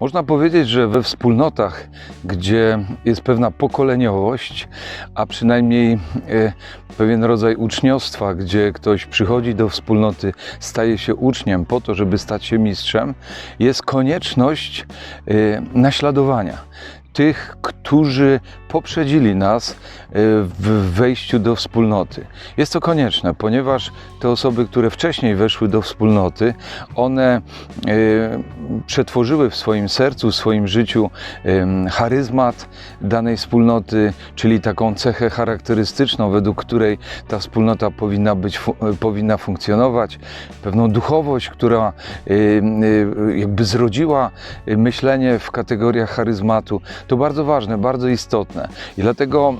Można powiedzieć, że we wspólnotach, gdzie jest pewna pokoleniowość, a przynajmniej e, pewien rodzaj uczniostwa, gdzie ktoś przychodzi do wspólnoty, staje się uczniem po to, żeby stać się mistrzem, jest konieczność e, naśladowania tych, którzy poprzedzili nas e, w wejściu do wspólnoty. Jest to konieczne, ponieważ te osoby, które wcześniej weszły do wspólnoty, one e, przetworzyły w swoim sercu, w swoim życiu charyzmat danej wspólnoty, czyli taką cechę charakterystyczną, według której ta wspólnota powinna być, e, powinna funkcjonować, pewną duchowość, która jakby zrodziła myślenie w kategoriach charyzmatu. To bardzo ważne, bardzo istotne. I dlatego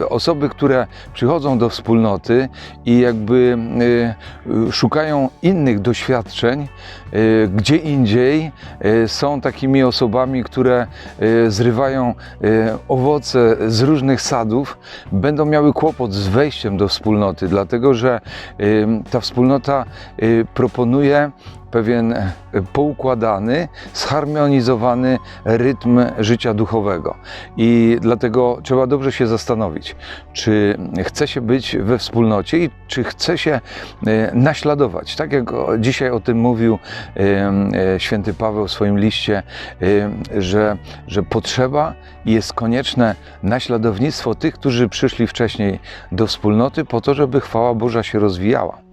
e, osoby, które przychodzą do wspólnoty i jakby e, szukają innych doświadczeń, e, gdzie indziej są takimi osobami, które zrywają owoce z różnych sadów, będą miały kłopot z wejściem do wspólnoty, dlatego że ta wspólnota proponuje pewien e, poukładany, zharmonizowany rytm życia duchowego. I dlatego trzeba dobrze się zastanowić, czy chce się być we wspólnocie i czy chce się e, naśladować. Tak jak dzisiaj o tym mówił e, święty Paweł w swoim liście, że, że potrzeba i jest konieczne naśladownictwo tych, którzy przyszli wcześniej do wspólnoty, po to, żeby chwała Boża się rozwijała.